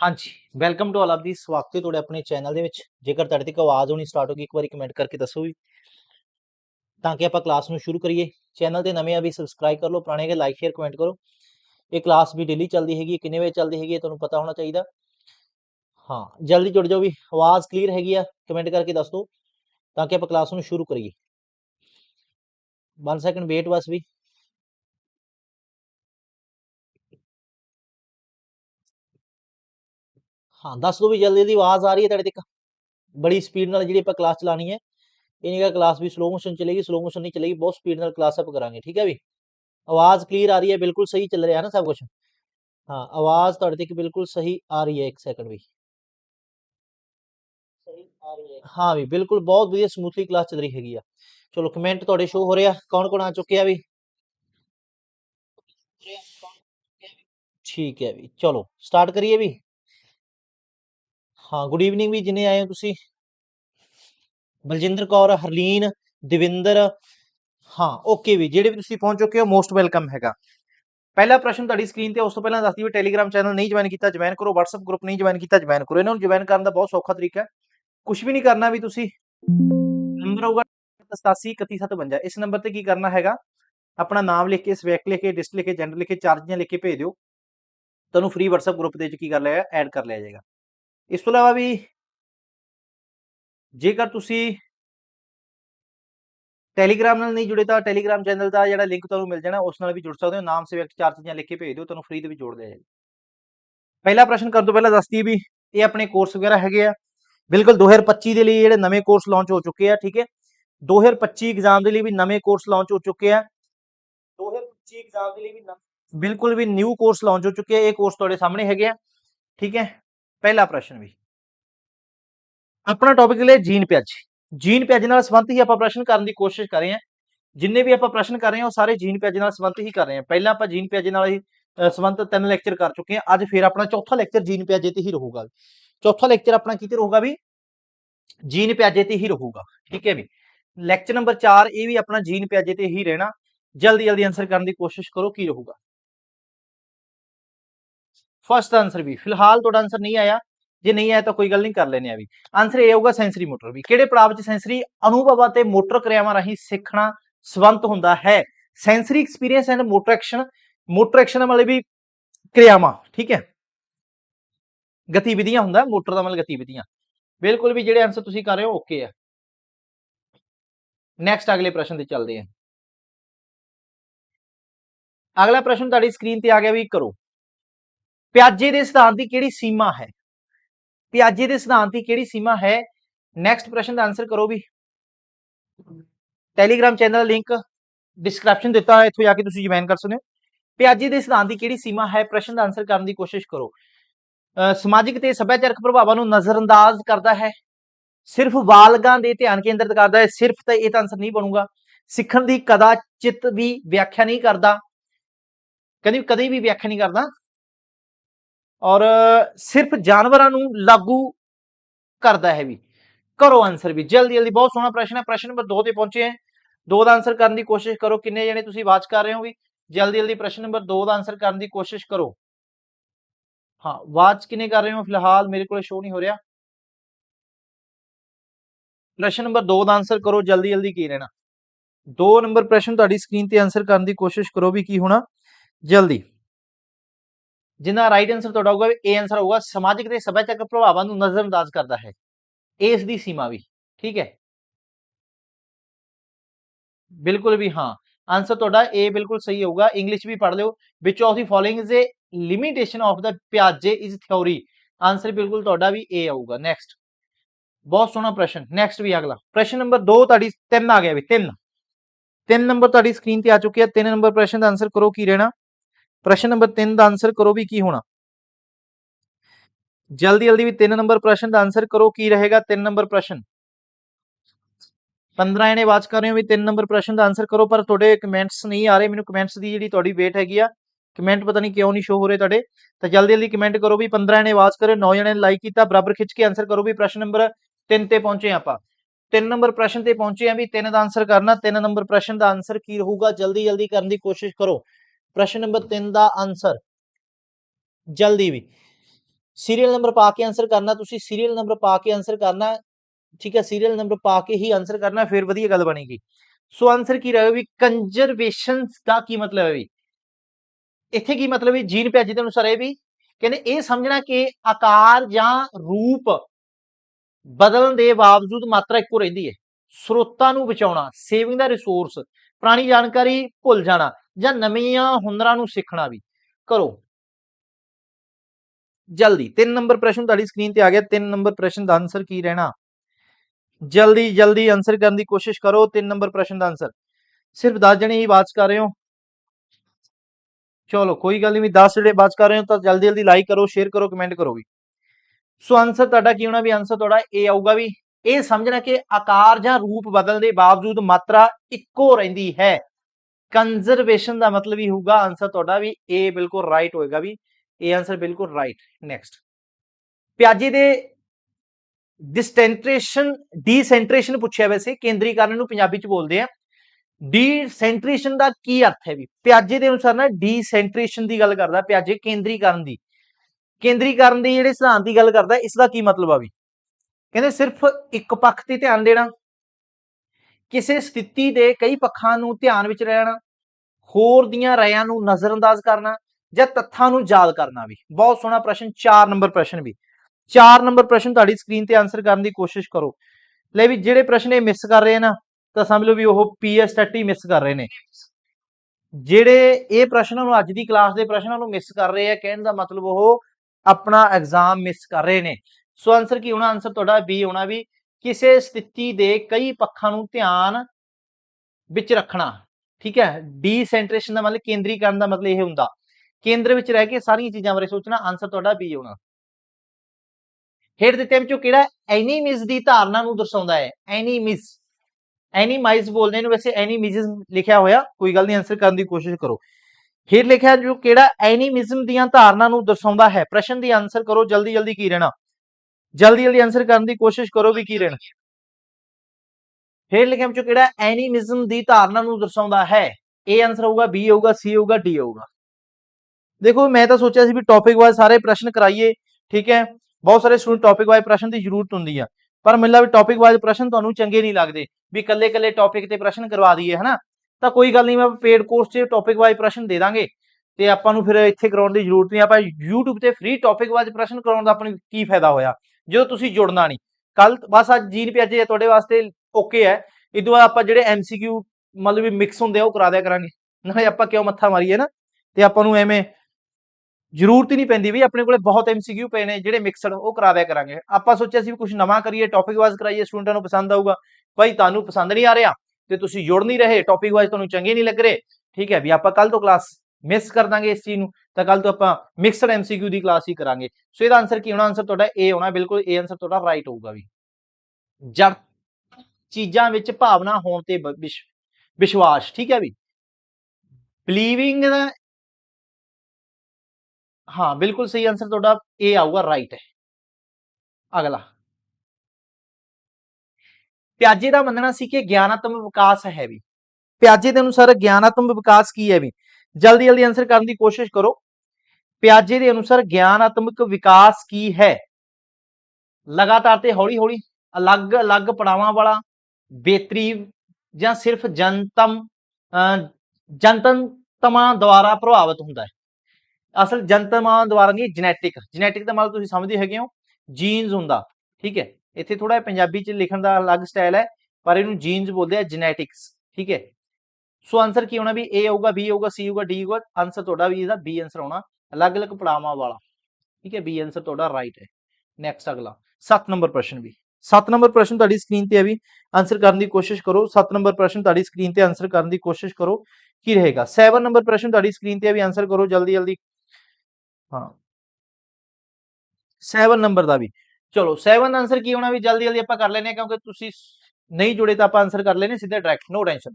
ਹਾਂਜੀ welcome to all of the ਸਵਾਗਤ ਹੈ ਤੁਹਾਡੇ ਆਪਣੇ ਚੈਨਲ ਦੇ ਵਿੱਚ। ਜੇਕਰ ਤੁਹਾਡੇ ਤੱਕ ਆਵਾਜ਼ ਹੋਣੀ ਸਟਾਰਟ ਹੋ ਗਈ, ਇੱਕ ਵਾਰੀ ਕਮੈਂਟ ਕਰਕੇ ਦੱਸੋ ਵੀ। ਤਾਂ ਕਿ ਆਪਾਂ ਕਲਾਸ ਨੂੰ ਸ਼ੁਰੂ ਕਰੀਏ। ਚੈਨਲ ਤੇ ਨਵੇਂ ਆ ਵੀ ਸਬਸਕ੍ਰਾਈਬ ਕਰ ਲਓ, ਪੁਰਾਣੇ ਕੇ ਲਾਈਕ ਸ਼ੇਅਰ ਕਮੈਂਟ ਕਰੋ। ਇਹ ਕਲਾਸ ਵੀ ਡੇਲੀ ਚੱਲਦੀ ਹੈਗੀ ਕਿੰਨੇ ਵਜੇ ਚੱਲਦੀ ਹੈਗੀ ਹੈ, ਤੁਹਾਨੂੰ ਪਤਾ ਹੋਣਾ ਚਾਹੀਦਾ। ਹਾਂ, ਜਲਦੀ ਜੁੜ ਜਾਓ ਵੀ, ਆਵਾਜ਼ ਕਲੀਅਰ ਹੈਗੀ ਆ ਕਮੈਂਟ ਕਰਕੇ ਦੱਸ ਦਿਓ। ਤਾਂ ਕਿ ਆਪਾਂ ਕਲਾਸ ਨੂੰ ਸ਼ੁਰੂ ਕਰੀਏ। 1 ਸੈਕਿੰਡ ਵੇਟ ਬਸ ਵੀ। ਹਾਂ ਦੱਸ ਦਿਓ ਵੀ ਜਲਦੀ ਜਲਦੀ ਆਵਾਜ਼ ਆ ਰਹੀ ਹੈ ਤੁਹਾਡੇ ਤੱਕ ਬੜੀ ਸਪੀਡ ਨਾਲ ਜਿਹੜੀ ਆਪਾਂ ਕਲਾਸ ਚਲਾਣੀ ਹੈ ਇਹ ਨਹੀਂ ਕਿ ਕਲਾਸ ਵੀ ਸਲੋ ਮੋਸ਼ਨ ਚਲੇਗੀ ਸਲੋ ਮੋਸ਼ਨ ਨਹੀਂ ਚਲੇਗੀ ਬਹੁਤ ਸਪੀਡ ਨਾਲ ਕਲਾਸ ਅਪ ਕਰਾਂਗੇ ਠੀਕ ਹੈ ਵੀ ਆਵਾਜ਼ ਕਲੀਅਰ ਆ ਰਹੀ ਹੈ ਬਿਲਕੁਲ ਸਹੀ ਚੱਲ ਰਿਹਾ ਹੈ ਨਾ ਸਭ ਕੁਝ ਹਾਂ ਆਵਾਜ਼ ਤੁਹਾਡੇ ਤੱਕ ਬਿਲਕੁਲ ਸਹੀ ਆ ਰਹੀ ਹੈ ਇੱਕ ਸੈਕਿੰਡ ਵੀ ਸਹੀ ਆ ਰਹੀ ਹੈ ਹਾਂ ਵੀ ਬਿਲਕੁਲ ਬਹੁਤ ਵਧੀਆ ਸਮੂਥਲੀ ਕਲਾਸ ਚੱਲ ਰਹੀ ਹੈਗੀ ਆ ਚਲੋ ਕਮੈਂਟ ਤੁਹਾਡੇ ਸ਼ੋ ਹੋ ਰਿਹਾ ਕੌਣ ਕੌਣ ਆ ਚੁੱਕਿਆ ਵੀ ਠੀਕ ਹੈ ਵੀ ਚਲੋ ਸਟਾਰਟ ਕਰੀਏ ਵੀ ਹਾਂ ਗੁੱਡ ਈਵਨਿੰਗ ਵੀ ਜਿਨੇ ਆਏ ਹੋ ਤੁਸੀਂ। ਬਲਜਿੰਦਰ ਕੌਰ, ਹਰਲੀਨ, ਦਵਿੰਦਰ, ਹਾਂ ਓਕੇ ਵੀ, ਜਿਹੜੇ ਵੀ ਤੁਸੀਂ ਪਹੁੰਚ ਚੁੱਕੇ ਹੋ ਮੋਸਟ ਵੈਲਕਮ ਹੈਗਾ। ਪਹਿਲਾ ਪ੍ਰਸ਼ਨ ਤੁਹਾਡੀ ਸਕਰੀਨ ਤੇ ਉਸ ਤੋਂ ਪਹਿਲਾਂ ਦੱਸਦੀ ਵੀ ਟੈਲੀਗ੍ਰਾਮ ਚੈਨਲ ਨਹੀਂ ਜੁਆਇਨ ਕੀਤਾ ਜੁਆਇਨ ਕਰੋ। WhatsApp ਗਰੁੱਪ ਨਹੀਂ ਜੁਆਇਨ ਕੀਤਾ ਜੁਆਇਨ ਕਰੋ। ਇਹਨਾਂ ਨੂੰ ਜੁਆਇਨ ਕਰਨ ਦਾ ਬਹੁਤ ਸੌਖਾ ਤਰੀਕਾ ਹੈ। ਕੁਝ ਵੀ ਨਹੀਂ ਕਰਨਾ ਵੀ ਤੁਸੀਂ। ਨੰਬਰ ਹੋਊਗਾ 873152 ਇਸ ਨੰਬਰ ਤੇ ਕੀ ਕਰਨਾ ਹੈਗਾ? ਆਪਣਾ ਨਾਮ ਲਿਖ ਕੇ, ਸਵੈਕ ਲਿਖ ਕੇ ਡਿਸਟ ਲਿਖ ਕੇ ਜੈਂਡਰ ਲਿਖ ਕੇ, ਚਾਰ ਚੀਜ਼ਾਂ ਲਿਖ ਕੇ ਭੇਜ ਦਿਓ। ਤੁਹਾਨੂੰ ਫ੍ਰੀ WhatsApp ਗਰੁੱਪ ਦੇ ਵਿੱਚ ਕੀ ਕਰ ਲਿਆ ਐਡ ਕਰ ਲਿਆ ਜਾਏਗਾ। ਇਸ ਤੋਂ ਇਲਾਵਾ ਵੀ ਜੇਕਰ ਤੁਸੀਂ ਟੈਲੀਗ੍ਰਾਮ ਨਾਲ ਨਹੀਂ ਜੁੜੇ ਤਾਂ ਟੈਲੀਗ੍ਰਾਮ ਚੈਨਲ ਦਾ ਜਿਹੜਾ ਲਿੰਕ ਤੁਹਾਨੂੰ ਮਿਲ ਜਾਣਾ, ਉਸ ਨਾਲ ਵੀ ਜੁੜ ਸਕਦੇ ਹੋ। ਨਾਮ ਸਿਵੈਕਟ ਚਾਰ ਚੀਜ਼ਾਂ ਲਿਖ ਕੇ ਭੇਜ ਦਿਓ, ਤੁਹਾਨੂੰ ਫ੍ਰੀ ਦੇ ਵਿੱਚ ਜੋੜ ਲਿਆ ਜਾਏਗਾ ਪਹਿਲਾ ਪ੍ਰਸ਼ਨ ਕਰਨ ਤੋਂ ਪਹਿਲਾਂ ਦੱਸਦੀ ਵੀ ਇਹ ਆਪਣੇ ਕੋਰਸ ਵਗੈਰਾ ਹੈਗੇ ਆ। ਬਿਲਕੁਲ 2025 ਦੇ ਲਈ ਜਿਹੜੇ ਨਵੇਂ ਕੋਰਸ ਲਾਂਚ ਹੋ ਚੁੱਕੇ ਆ, ਠੀਕ ਹੈ। 2025 ਐਗਜ਼ਾਮ ਦੇ ਲਈ ਵੀ ਨਵੇਂ ਕੋਰਸ ਲਾਂਚ ਹੋ ਚੁੱਕੇ ਆ। 2025 ਐਗਜ਼ਾਮ ਦੇ ਲਈ ਵੀ ਨਵੇਂ- ਬਿਲਕੁਲ ਵੀ ਨਿਊ ਕੋਰਸ ਲਾਂਚ ਹੋ ਚੁੱਕੇ ਆ। ਇਹ ਕੋਰਸ ਤੁਹਾਡੇ ਸਾਹਮਣੇ ਹੈਗੇ ਆ, ਠੀਕ ਹੈ। ਪਹਿਲਾ ਪ੍ਰਸ਼ਨ ਵੀ ਆਪਣਾ ਟੌਪਿਕ ਲੈ ਜੀਨ ਪਿਆਜ ਜੀਨ ਪਿਆਜ ਨਾਲ ਸੰਬੰਧਿਤ ਹੀ ਆਪਾਂ ਪ੍ਰਸ਼ਨ ਕਰਨ ਦੀ ਕੋਸ਼ਿਸ਼ ਕਰ ਰਹੇ ਹਾਂ ਜਿੰਨੇ ਵੀ ਆਪਾਂ ਪ੍ਰਸ਼ਨ ਕਰ ਰਹੇ ਹਾਂ ਉਹ ਸਾਰੇ ਜੀਨ ਪਿਆਜ ਨਾਲ ਸੰਬੰਧਿਤ ਹੀ ਕਰ ਰਹੇ ਹਾਂ ਪਹਿਲਾਂ ਆਪਾਂ ਜੀਨ ਪਿਆਜ ਨਾਲ ਹੀ ਅ, ਸੰਬੰਧਿਤ ਤਿੰਨ ਲੈਕਚਰ ਕਰ ਚੁੱਕੇ ਹਾਂ। ਅੱਜ ਫਿਰ ਆਪਣਾ ਚੌਥਾ ਲੈਕਚਰ ਜੀਨ ਪਿਆਜੇ ਤੇ ਹੀ ਰਹੂਗਾ। ਚੌਥਾ ਲੈਕਚਰ ਆਪਣਾ ਕਿਤੇ ਰਹੂਗਾ ਵੀ? ਜੀਨ ਪਿਆਜੇ ਤੇ ਹੀ ਰਹੂਗਾ। ਠੀਕ ਹੈ ਵੀ? ਲੈਕਚਰ ਨੰਬਰ 4 ਇਹ ਵੀ ਆਪਣਾ ਜੀਨ ਪਿਆਜੇ ਤੇ ਹੀ ਰਹਿਣਾ। ਜਲਦੀ ਜਲਦੀ ਆਨਸਰ ਕਰਨ ਦੀ ਕੋਸ਼ਿਸ਼ ਕਰੋ ਕੀ ਰਹੂਗਾ। ਫਸਟ ਆਨਸਰ ਵੀ। ਫਿਲਹਾਲ ਤੁਹਾਡਾ ਆਨਸਰ ਨਹੀਂ ਆਇਆ। ਜੇ ਨਹੀਂ ਆਇਆ ਤਾਂ ਕੋਈ ਗੱਲ ਨਹੀਂ, ਕਰ ਲੈਨੇ ਆ ਵੀ। ਆਨਸਰ ਇਹ ਆਊਗਾ ਸੈਂਸਰੀ ਮੋਟਰ ਵੀ। ਕਿਹੜੇ ਪੜਾਅ ਵਿੱਚ ਸੈਂਸਰੀ ਅਨੁਭਵਾਂ ਤੇ ਮੋਟਰ ਕਿਰਿਆਵਾਂ ਰਾਹੀਂ ਸਿੱਖਣਾ ਸਬੰਧ ਹੁੰਦਾ ਹੈ? Sensory experience and motor action motor action ਵਾਲੇ ਵੀ ਕਿਰਿਆਵਾਂ, ਠੀਕ ਹੈ? ਗਤੀਵਿਧੀਆਂ ਹੁੰਦਾ ਮੋਟਰ ਦਾ ਮਤਲਬ ਗਤੀਵਿਧੀਆਂ। ਬਿਲਕੁਲ ਵੀ ਜਿਹੜੇ ਆਨਸਰ ਤੁਸੀਂ ਕਰ ਰਹੇ ਹੋ ਓਕੇ ਆ। ਨੈਕਸਟ ਅਗਲੇ ਪ੍ਰਸ਼ਨ ਤੇ ਚੱਲਦੇ ਹਾਂ। ਅਗਲਾ ਪ੍ਰਸ਼ਨ ਤੁਹਾਡੀ ਸਕਰੀਨ ਤੇ ਆ ਗਿਆ ਵੀ ਕਰੋ। ਪਿਆਜੇ ਦੇ ਸਿਧਾਂਤ ਦੀ ਕਿਹੜੀ ਸੀਮਾ ਹੈ? ਪਿਆਜੇ ਦੇ ਸਿਧਾਂਤ ਦੀ ਕਿਹੜੀ ਸੀਮਾ ਹੈ? ਨੈਕਸਟ ਪ੍ਰਸ਼ਨ ਦਾ ਆਨਸਰ ਕਰੋ ਵੀ। ਟੈਲੀਗ੍ਰਾਮ ਚੈਨਲ ਲਿੰਕ ਡਿਸਕ੍ਰਿਪਸ਼ਨ ਦਿੱਤਾ ਹੋਇਆ, ਇੱਥੋਂ ਜਾ ਕੇ ਤੁਸੀਂ ਜੁਆਇਨ ਕਰ ਸਕਦੇ ਹੋ। ਪਿਆਜੇ ਦੇ ਸਿਧਾਂਤ ਦੀ ਕਿਹੜੀ ਸੀਮਾ ਹੈ? ਪ੍ਰਸ਼ਨ ਦਾ ਆਨਸਰ ਕਰਨ ਦੀ ਕੋਸ਼ਿਸ਼ ਕਰੋ। ਅਹ ਸਮਾਜਿਕ ਤੇ ਸੱਭਿਆਚਾਰਕ ਪ੍ਰਭਾਵਾਂ ਨੂੰ ਨਜ਼ਰਅੰਦਾਜ਼ ਕਰਦਾ ਹੈ। ਸਿਰਫ ਬਾਲਗਾਂ ਦੇ ਧਿਆਨ ਕੇਂਦਰਿਤ ਕਰਦਾ ਹੈ। ਸਿਰਫ ਤਾਂ ਇਹ ਤਾਂ ਆਨਸਰ ਨਹੀਂ ਬਣੂਗਾ। ਸਿੱਖਣ ਦੀ ਕਦਾ ਚਿੱਤ ਵੀ ਵਿਆਖਿਆ ਨਹੀਂ ਕਰਦਾ। ਕਦੀ ਕਦੇ ਵੀ ਵਿਆਖਿਆ ਨਹੀਂ ਕਰਦਾ। ਔਰ ਸਿਰਫ ਜਾਨਵਰਾਂ ਨੂੰ ਲਾਗੂ ਕਰਦਾ ਹੈ ਵੀ। ਕਰੋ ਆਨਸਰ ਵੀ। ਜਲਦੀ ਜਲਦੀ, ਬਹੁਤ ਸੋਹਣਾ ਪ੍ਰਸ਼ਨ ਹੈ। ਪ੍ਰਸ਼ਨ ਨੰਬਰ 2 ਤੇ ਪਹੁੰਚੇ ਹੈ। 2 ਦਾ ਆਨਸਰ ਕਰਨ ਦੀ ਕੋਸ਼ਿਸ਼ ਕਰੋ। ਕਿੰਨੇ ਜਣੇ ਤੁਸੀਂ ਵਾਚ ਕਰ ਰਹੇ ਹੋ ਵੀ? ਜਲਦੀ ਜਲਦੀ ਪ੍ਰਸ਼ਨ ਨੰਬਰ 2 ਦਾ ਆਨਸਰ ਕਰਨ ਦੀ ਕੋਸ਼ਿਸ਼ ਕਰੋ। ਹਾਂ ਵਾਚ ਕਿੰਨੇ ਕਰ ਰਹੇ ਹੋ? ਫਿਲਹਾਲ ਮੇਰੇ ਕੋਲ ਸ਼ੋ ਨਹੀਂ ਹੋ ਰਿਹਾ। ਪ੍ਰਸ਼ਨ ਨੰਬਰ 2 ਦਾ ਆਨਸਰ ਕਰੋ। ਜਲਦੀ ਜਲਦੀ ਕੀ ਰਹਿਣਾ। 2 ਨੰਬਰ ਪ੍ਰਸ਼ਨ ਤੁਹਾਡੀ ਸਕਰੀਨ ਤੇ ਆਨਸਰ ਕਰਨ ਦੀ ਕੋਸ਼ਿਸ਼ ਕਰੋ ਵੀ ਕੀ ਹੋਣਾ। ਜਲਦੀ। ਜਿੰਨਾ ਰਾਈਟ ਆਨਸਰ ਤੁਹਾਡਾ ਹੋਊਗਾ ਇਹ ਆਨਸਰ ਹੋਊਗਾ ਸਮਾਜਿਕ ਤੇ ਸੱਭਿਆਚਾਰਕ ਪ੍ਰਭਾਵਾਂ ਨੂੰ ਨਜ਼ਰਅੰਦਾਜ਼ ਕਰਦਾ ਹੈ ਇਸ ਦੀ ਸੀਮਾ ਵੀ ਠੀਕ ਹੈ ਬਿਲਕੁਲ ਵੀ ਹਾਂ ਆਨਸਰ ਤੁਹਾਡਾ ਇਹ ਬਿਲਕੁਲ ਸਹੀ ਹੋਊਗਾ ਇੰਗਲਿਸ਼ ਵੀ ਪੜ੍ਹ ਲਿਓ which of the following is a limitation of the Piaget's theory answer ਬਿਲਕੁਲ ਤੁਹਾਡਾ ਵੀ ਇਹ ਆਊਗਾ ਨੈਕਸਟ ਬਹੁਤ ਸੋਹਣਾ ਪ੍ਰਸ਼ਨ ਨੈਕਸਟ ਵੀ ਅਗਲਾ ਪ੍ਰਸ਼ਨ ਨੰਬਰ 2 ਤੁਹਾਡੀ 3 ਆ ਗਿਆ ਵੀ 3 3 ਨੰਬਰ ਤੁਹਾਡੀ ਸਕਰੀਨ ਤੇ ਆ ਚੁੱਕੀ ਹੈ 3 ਨੰਬਰ ਪ੍ਰਸ਼ਨ ਦਾ ਆਨਸਰ ਕਰੋ ਕੀ ਰਹਿਣਾ ਪ੍ਰਸ਼ਨ ਨੰਬਰ 3 ਦਾ ਆਨਸਰ ਕਰੋ ਵੀ ਕੀ ਹੋਣਾ। ਜਲਦੀ ਜਲਦੀ ਵੀ 3 ਨੰਬਰ ਪ੍ਰਸ਼ਨ ਦਾ ਆਨਸਰ ਕਰੋ, ਕੀ ਰਹੇਗਾ 3 ਨੰਬਰ ਪ੍ਰਸ਼ਨ। 15 ਜਣੇ ਵਾਚ ਕਰ ਰਹੇ ਹੋ ਵੀ 3 ਨੰਬਰ ਪ੍ਰਸ਼ਨ ਦਾ ਆਨਸਰ ਕਰੋ, ਪਰ ਤੁਹਾਡੇ ਕਮੈਂਟਸ ਨਹੀਂ ਆ ਰਹੇ। ਮੈਨੂੰ ਕਮੈਂਟਸ ਦੀ ਜਿਹੜੀ ਤੁਹਾਡੀ ਵੇਟ ਹੈਗੀ ਆ ਕਮੈਂਟ ਪਤਾ ਨਹੀਂ ਕਿਉਂ ਨਹੀਂ ਸ਼ੋ ਹੋ ਰਹੇ ਤੁਹਾਡੇ। ਤਾਂ ਜਲਦੀ ਜਲਦੀ ਕਮੈਂਟ ਕਰੋ ਵੀ 15 ਜਣੇ ਵਾਚ ਕਰੇ 9 ਜਣੇ ਨੇ ਲਾਈਕ ਕੀਤਾ, ਬਰਾਬਰ ਖਿੱਚ ਕੇ ਆਨਸਰ ਕਰੋ ਵੀ ਪ੍ਰਸ਼ਨ ਨੰਬਰ 3 ਤੇ ਪਹੁੰਚੇ ਆਪਾਂ। 3 ਨੰਬਰ ਪ੍ਰਸ਼ਨ ਤੇ ਪਹੁੰਚੇ ਆ ਵੀ 3 ਦਾ ਆਨਸਰ ਕਰਨਾ 3 ਨੰਬਰ ਪ੍ਰਸ਼ਨ ਦਾ ਆਨਸਰ ਕੀ ਰਹੂਗਾ, ਜਲਦੀ ਜਲਦੀ ਕਰਨ ਦੀ ਕੋਸ਼ਿਸ਼ ਕਰੋ। ਪ੍ਰਸ਼ਨ ਨੰਬਰ 3 ਦਾ ਆਨਸਰ ਜਲਦੀ ਵੀ। ਸੀਰੀਅਲ ਨੰਬਰ ਪਾ ਕੇ ਆਨਸਰ ਕਰਨਾ ਤੁਸੀਂ ਸੀਰੀਅਲ ਨੰਬਰ ਪਾ ਕੇ ਆਨਸਰ ਕਰਨਾ ਠੀਕ ਹੈ ਸੀਰੀਅਲ ਨੰਬਰ ਪਾ ਕੇ ਹੀ ਆਨਸਰ ਕਰਨਾ ਫਿਰ ਵਧੀਆ ਗੱਲ ਬਣੇਗੀ। ਸੋ ਆਨਸਰ ਕੀ ਰਹੇਗਾ ਵੀ ਕੰਜ਼ਰਵੇਸ਼ਨ ਦਾ ਕੀ ਮਤਲਬ ਹੈ ਵੀ? ਇੱਥੇ ਕੀ ਮਤਲਬ ਹੈ ਜੀਨ ਪਿਆਜੀ ਦੇ ਅਨੁਸਾਰ ਇਹ ਵੀ ਕਹਿੰਦੇ ਇਹ ਸਮਝਣਾ ਕਿ ਆਕਾਰ ਜਾਂ ਰੂਪ ਬਦਲਣ ਦੇ ਬਾਵਜੂਦ ਮਾਤਰਾ ਇੱਕੋ ਰਹਿੰਦੀ ਹੈ। ਸਰੋਤਾਂ ਨੂੰ ਬਚਾਉਣਾ ਸੇਵਿੰਗ ਦਾ ਰਿਸੋਰਸ ਪੁਰਾਣੀ ਜਾਣਕਾਰੀ ਭੁੱਲ ਜਾਣਾ ਜਾਂ ਨਵੀਆਂ ਹੁਨਰਾਂ ਨੂੰ ਸਿੱਖਣਾ ਵੀ। ਕਰੋ। ਜਲਦੀ। 3 ਨੰਬਰ ਪ੍ਰਸ਼ਨ ਤੁਹਾਡੀ ਸਕਰੀਨ ਤੇ ਆ ਗਿਆ। 3 ਨੰਬਰ ਪ੍ਰਸ਼ਨ ਦਾ ਆਨਸਰ ਕੀ ਰਹਿਣਾ? ਜਲਦੀ ਜਲਦੀ ਆਨਸਰ ਕਰਨ ਦੀ ਕੋਸ਼ਿਸ਼ ਕਰੋ। 3 ਨੰਬਰ ਪ੍ਰਸ਼ਨ ਦਾ ਆਨਸਰ ਸਿਰਫ 10 ਜਣੇ ਹੀ ਬਾਤ ਕਰ ਰਹੇ ਹੋ। ਚਲੋ, ਕੋਈ ਗੱਲ ਨਹੀਂ ਵੀ 10 ਜਿਹੜੇ ਬਾਤ ਕਰ ਰਹੇ ਹੋ ਤਾਂ ਜਲਦੀ ਜਲਦੀ ਲਾਈਕ ਕਰੋ ਸ਼ੇਅਰ ਕਰੋ ਕਮੈਂਟ ਕਰੋ ਵੀ। ਸੋ ਆਨਸਰ ਤੁਹਾਡਾ ਕੀ ਹੋਣਾ ਵੀ? ਆਨਸਰ ਤੁਹਾਡਾ ਇਹ ਆਊਗਾ ਵੀ। ਇਹ ਸਮਝਣਾ ਕਿ ਆਕਾਰ ਜਾਂ ਰੂਪ ਬਦਲਣ ਦੇ ਬਾਵਜੂਦ ਮਾਤਰਾ ਇੱਕੋ ਰਹਿੰਦੀ ਹੈ। ਕੰਜ਼ਰਵੇਸ਼ਨ ਦਾ ਮਤਲਬ ਹੀ ਹੋਊਗਾ ਆਨਸਰ ਤੁਹਾਡਾ ਵੀ ਇਹ ਬਿਲਕੁਲ ਰਾਈਟ ਹੋਏਗਾ ਵੀ ਇਹ ਆਨਸਰ ਬਿਲਕੁਲ ਰਾਈਟ ਨੈਕਸਟ ਪਿਆਜੇ ਦੇ ਡਿਸਟੈਂਟ੍ਰੇਸ਼ਨ ਡੀਸੈਂਟ੍ਰੇਸ਼ਨ ਪੁੱਛਿਆ ਵੈਸੇ ਕੇਂਦਰੀਕਰਨ ਨੂੰ ਪੰਜਾਬੀ ਚ ਬੋਲਦੇ ਆ। ਡੀਸੈਂਟ੍ਰੇਸ਼ਨ ਦਾ ਕੀ ਅਰਥ ਹੈ ਵੀ? ਪਿਆਜੇ ਦੇ ਅਨੁਸਾਰ ਨਾ ਡੀਸੈਂਟ੍ਰੇਸ਼ਨ ਦੀ ਗੱਲ ਕਰਦਾ, ਪਿਆਜੇ ਕੇਂਦਰੀਕਰਨ ਦੀ। ਕੇਂਦਰੀਕਰਨ ਦੀ ਜਿਹੜੇ ਸਿਧਾਂਤ ਦੀ ਗੱਲ ਕਰਦਾ, ਇਸ ਦਾ ਕੀ ਮਤਲਬ ਆ ਵੀ? ਕਹਿੰਦੇ ਸਿਰਫ ਇੱਕ ਪੱਖ ਤੇ ਧਿਆਨ ਦੇਣਾ। ਕਿਸੇ ਸਥਿਤੀ ਦੇ ਕਈ ਪੱਖਾਂ ਨੂੰ ਧਿਆਨ ਵਿੱਚ ਰਹਿਣਾ ਹੋਰ ਦੀਆਂ ਰਾਇਆਂ ਨੂੰ ਨਜ਼ਰਅੰਦਾਜ਼ ਕਰਨਾ ਜਾਂ ਤੱਥਾਂ ਨੂੰ ਯਾਦ ਕਰਨਾ ਵੀ। ਬਹੁਤ ਸੋਹਣਾ ਪ੍ਰਸ਼ਨ 4 ਨੰਬਰ ਪ੍ਰਸ਼ਨ ਵੀ। 4 ਨੰਬਰ ਪ੍ਰਸ਼ਨ ਤੁਹਾਡੀ ਸਕਰੀਨ ਤੇ ਆਨਸਰ ਕਰਨ ਦੀ ਕੋਸ਼ਿਸ਼ ਕਰੋ। ਲੈ ਵੀ ਜਿਹੜੇ ਪ੍ਰਸ਼ਨ ਇਹ ਮਿਸ ਕਰ ਰਹੇ ਆ ਨਾ, ਤਾਂ ਸਮਝ ਲਓ ਵੀ ਉਹ ਪੀਐਸ ਸਟੱਡੀ ਮਿਸ ਕਰ ਰਹੇ ਨੇ। ਜਿਹੜੇ ਇਹ ਪ੍ਰਸ਼ਨਾਂ ਨੂੰ, ਅੱਜ ਦੀ ਕਲਾਸ ਦੇ ਪ੍ਰਸ਼ਨਾਂ ਨੂੰ ਮਿਸ ਕਰ ਰਹੇ ਆ, ਕਹਿਣ ਦਾ ਮਤਲਬ ਉਹ ਆਪਣਾ ਐਗਜ਼ਾਮ ਮਿਸ ਕਰ ਰਹੇ ਨੇ। ਸੋ ਆਨਸਰ ਕੀ ਹੋਣਾ? ਆਨਸਰ ਤੁਹਾਡਾ ਬੀ ਹੋਣਾ ਵੀ ਕਿਸੇ ਸਥਿਤੀ ਦੇ ਕਈ ਪੱਖਾਂ ਨੂੰ ਧਿਆਨ ਵਿੱਚ ਰੱਖਣਾ, ਠੀਕ ਹੈ? ਡੀਸੈਂਟਰੇਸ਼ਨ ਦਾ ਮਤਲਬ ਕੇਂਦਰੀਕਰਨ ਦਾ ਮਤਲਬ ਇਹ ਹੁੰਦਾ। ਕੇਂਦਰ ਵਿੱਚ ਰਹਿ ਕੇ ਸਾਰੀਆਂ ਚੀਜ਼ਾਂ ਬਾਰੇ ਸੋਚਣਾ ਆਨਸਰ ਤੁਹਾਡਾ ਬੀ ਹੋਣਾ। ਹੇਠ ਦਿੱਤੇ ਵਿੱਚੋਂ ਕਿਹੜਾ? ਐਨੀਮਿਜ਼ ਦੀ ਧਾਰਨਾ ਨੂੰ ਦਰਸਾਉਂਦਾ ਹੈ। ਐਨੀਮਿਜ਼ ਐਨੀਮਾਈਜ਼ ਬੋਲਦੇ ਨੇ, ਵੈਸੇ ਐਨੀਮਿਜ਼ਮ ਲਿਖਿਆ ਹੋਇਆ, ਕੋਈ ਗੱਲ ਨਹੀਂ ਆਨਸਰ ਕਰਨ ਦੀ ਕੋਸ਼ਿਸ਼ ਕਰੋ। ਹੇਠ ਲਿਖਿਆ ਜੋ ਕਿਹੜਾ? ਐਨੀਮਿਜ਼ਮ ਦੀਆਂ ਧਾਰਨਾ ਨੂੰ ਦਰਸਾਉਂਦਾ ਹੈ। ਪ੍ਰਸ਼ਨ ਦੀ ਆਨਸਰ ਕਰੋ ਜਲਦੀ ਜਲਦੀ ਕੀ ਰਹਿਣਾ? ਜਲਦੀ ਜਲਦੀ ਆਨਸਰ ਕਰਨ ਦੀ ਕੋਸ਼ਿਸ਼ ਕਰੋ ਵੀ ਕੀ ਰਹਿਣਾ। ਹੇਠ ਲਿਖਿਆ ਵਿੱਚੋਂ ਕਿਹੜਾ ਐਨੀਮਿਜ਼ਮ ਦੀ ਧਾਰਨਾ ਨੂੰ ਦਰਸਾਉਂਦਾ ਹੈ? ਇਹ ਆਨਸਰ ਹੋਊਗਾ ਬੀ ਹੋਊਗਾ ਸੀ ਹੋਊਗਾ ਡੀ ਹੋਊਗਾ। ਦੇਖੋ, ਮੈਂ ਤਾਂ ਸੋਚਿਆ ਸੀ ਵੀ ਟੌਪਿਕ ਵਾਈਜ਼ ਸਾਰੇ ਪ੍ਰਸ਼ਨ ਕਰਾਈਏ, ਠੀਕ ਹੈ? ਬਹੁਤ ਸਾਰੇ ਸਟੂਡੈਂਟ ਟੌਪਿਕ ਵਾਈਜ਼ ਪ੍ਰਸ਼ਨ ਦੀ ਜ਼ਰੂਰਤ ਹੁੰਦੀ ਆ। ਪਰ ਮੈਨੂੰ ਲੱਗਦਾ ਵੀ ਟੌਪਿਕ ਵਾਈਜ਼ ਪ੍ਰਸ਼ਨ ਤੁਹਾਨੂੰ ਚੰਗੇ ਨਹੀਂ ਲੱਗਦੇ, ਵੀ ਇਕੱਲੇ ਇਕੱਲੇ ਟੌਪਿਕ ਤੇ ਪ੍ਰਸ਼ਨ ਕਰਵਾ ਦਈਏ, ਹਨਾ? ਤਾਂ ਕੋਈ ਗੱਲ ਨਹੀਂ, ਮੈਂ ਪੇਡ ਕੋਰਸ 'ਚ ਟੌਪਿਕ ਵਾਈਜ਼ ਪ੍ਰਸ਼ਨ ਦੇ ਦਾਂਗੇ। ਤੇ ਆਪਾਂ ਨੂੰ ਫਿਰ ਇੱਥੇ ਕਰਾਉਣ ਦੀ ਜ਼ਰੂਰਤ ਨਹੀਂ, ਆਪਾਂ YouTube ਤੇ ਫ੍ਰੀ ਟੌਪਿਕ ਵਾਈਜ਼ ਪ੍ਰਸ਼ਨ ਕਰਾਉਣ ਦਾ ਆਪਣੀ ਕੀ ਫਾਇਦਾ ਹੋਇਆ? ਜਦੋਂ ਤੁਸੀਂ ਜੁੜਨਾ ਨਹੀਂ। ਕੱਲ ਬਸ ਅੱਜ ਜੀਨ ਪਿਆਜੇ ਤੁਹਾਡੇ ਵਾਸਤੇ ਓਕੇ ਹੈ। ਇਦੋਂ ਬਾਅਦ ਆਪਾਂ ਜਿਹੜੇ MCQ ਮਤਲਬ ਵੀ ਮਿਕਸ ਹੁੰਦੇ ਆ, ਉਹ ਕਰਾ ਦਿਆ ਕਰਾਂਗੇ। ਨਾਲੇ ਆਪਾਂ ਕਿਉਂ ਮੱਥਾ ਮਾਰੀਏ ਨਾ? ਤੇ ਆਪਾਂ ਨੂੰ ਐਵੇਂ ਜ਼ਰੂਰਤ ਹੀ ਨਹੀਂ ਪੈਂਦੀ ਵੀ ਆਪਣੇ ਕੋਲੇ ਬਹੁਤ MCQ ਪਏ ਨੇ, ਜਿਹੜੇ ਮਿਕਸਡ ਉਹ ਕਰਾ ਦਿਆ ਕਰਾਂਗੇ। ਆਪਾਂ ਸੋਚਿਆ ਸੀ ਵੀ ਕੁਝ ਨਵਾਂ ਕਰੀਏ ਟੌਪਿਕ ਵਾਈਜ਼ ਕਰਾਈਏ ਸਟੂਡੈਂਟਾਂ ਨੂੰ ਪਸੰਦ ਆਊਗਾ। ਭਾਈ ਤੁਹਾਨੂੰ ਪਸੰਦ ਨਹੀਂ ਆ ਰਿਹਾ, ਤੇ ਤੁਸੀਂ ਜੁੜ ਨਹੀਂ ਰਹੇ ਟੌਪਿਕ ਵਾਈਜ਼ ਤੁਹਾਨੂੰ ਚੰਗੇ ਨਹੀਂ ਲੱਗ ਰਹੇ। ਠੀਕ ਹੈ ਵੀ ਆਪਾਂ ਕੱਲ ਤੋਂ ਕਲਾਸ ਮਿਸ ਕਰ ਦਾਂਗੇ ਇਸ ਚੀਜ਼ ਨੂੰ। ਤਾਂ ਕੱਲ ਤੋਂ ਆਪਾਂ ਮਿਕਸਡ MCQ ਦੀ ਕਲਾਸ ਹੀ ਕਰਾਂਗੇ। ਸੋ ਇਹਦਾ ਆਨਸਰ ਕੀ ਹੋਣਾ? ਆਨਸਰ ਤੁਹਾਡਾ A ਹੋਣਾ, ਬਿਲਕੁਲ A ਆਨਸਰ ਤੁਹਾਡਾ ਰਾਈਟ ਹੋਊਗਾ ਵੀ। ਜਦ ਚੀਜ਼ਾਂ ਵਿੱਚ ਭਾਵਨਾ ਹੋਣ ਤੇ ਵਿਸ਼- ਵਿਸ਼ਵਾਸ, ਠੀਕ ਹੈ ਵੀ? ਬਲੀਵਿੰਗ ਹਾਂ, ਬਿਲਕੁਲ ਸਹੀ ਆਨਸਰ ਤੁਹਾਡਾ A ਆਊਗਾ ਰਾਈਟ ਹੈ। ਅਗਲਾ। ਪਿਆਜੇ ਦਾ ਮੰਨਣਾ ਸੀ ਕਿ ਗਿਆਨਾਤਮਕ ਵਿਕਾਸ ਹੈ ਵੀ। ਪਿਆਜੇ ਦੇ ਅਨੁਸਾਰ ਗਿਆਨਾਤਮਕ ਵਿਕਾਸ ਕੀ ਹੈ ਵੀ? ਜਲਦੀ ਜਲਦੀ ਆਨਸਰ ਕਰਨ ਦੀ ਕੋਸ਼ਿਸ਼ ਕਰੋ। ਪਿਆਜੇ ਦੇ ਅਨੁਸਾਰ ਗਿਆਨਾਤਮਕ ਵਿਕਾਸ ਕੀ ਹੈ? ਲਗਾਤਾਰ ਤੇ ਹੌਲੀ ਹੌਲੀ ਅਲੱਗ-ਅਲੱਗ ਪੜਾਵਾਂ ਵਾਲਾ ਬੇਤਰੀ ਜਾਂ ਸਿਰਫ ਜਨਤਮ ਅਹ, ਜਨਤਮਾਂ ਦੁਆਰਾ ਪ੍ਰਭਾਵਿਤ ਹੁੰਦਾ ਹੈ। ਅਸਲ ਜਨਤਮਾਂ ਦੁਆਰਾ ਨਹੀਂ ਜੈਨੇਟਿਕ। ਜੈਨੇਟਿਕ ਦਾ ਮਤਲਬ ਤੁਸੀਂ ਸਮਝਦੇ ਹੈਗੇ ਹੋ ਜੀਨਸ ਹੁੰਦਾ। ਠੀਕ ਹੈ? ਇੱਥੇ ਥੋੜਾ ਪੰਜਾਬੀ ਚ ਲਿਖਣ ਦਾ ਅਲੱਗ ਸਟਾਈਲ ਹੈ ਪਰ ਇਹਨੂੰ ਜੀਨਸ ਬੋਲਦੇ ਆ ਜੈਨੇਟਿਕਸ। ਠੀਕ ਹੈ? ਸੋ ਆਨਸਰ ਕੀ ਹੋਣਾ ਵੀ A ਆਊਗਾ B ਹੋਊਗਾ C ਹੋਊਗਾ D ਹੋਊਗਾ ਆਨਸਰ ਤੁਹਾਡਾ ਵੀ ਇਹਦਾ B ਆਨਸਰ ਆਉਣਾ। ਅਲੱਗ-ਅਲੱਗ ਪੜਾਵਾਂ ਵਾਲਾ। ਠੀਕ ਹੈ ਬੀ ਆਨਸਰ ਤੁਹਾਡਾ ਰਾਈਟ ਹੈ। ਨੈਕਸਟ ਅਗਲਾ 7 ਨੰਬਰ ਪ੍ਰਸ਼ਨ ਵੀ। 7 ਨੰਬਰ ਪ੍ਰਸ਼ਨ ਤੁਹਾਡੀ ਸਕਰੀਨ ਤੇ ਹੈ ਵੀ। ਆਨਸਰ ਕਰਨ ਦੀ ਕੋਸ਼ਿਸ਼ ਕਰੋ। 7 ਨੰਬਰ ਪ੍ਰਸ਼ਨ ਤੁਹਾਡੀ ਸਕਰੀਨ ਤੇ ਆਨਸਰ ਕਰਨ ਦੀ ਕੋਸ਼ਿਸ਼ ਕਰੋ। ਕੀ ਰਹੇਗਾ? 7 ਨੰਬਰ ਪ੍ਰਸ਼ਨ ਤੁਹਾਡੀ ਸਕਰੀਨ ਤੇ ਹੈ ਵੀ। ਆਨਸਰ ਕਰੋ ਜਲਦੀ ਜਲਦੀ। ਹਾਂ। 7 ਨੰਬਰ ਦਾ ਵੀ। ਚਲੋ 7 ਆਨਸਰ ਕੀ ਹੋਣਾ ਵੀ? ਜਲਦੀ ਜਲਦੀ ਆਪਾਂ ਕਰ ਲੈਨੇ ਆ ਕਿਉਂਕਿ ਤੁਸੀਂ ਨਹੀਂ ਜੁੜੇ ਤਾਂ ਆਪਾਂ ਆਨਸਰ ਕਰ ਲੈਨੇ ਸਿੱਧਾ ਡਾਇਰੈਕਟ ਨੋ ਟੈਨਸ਼ਨ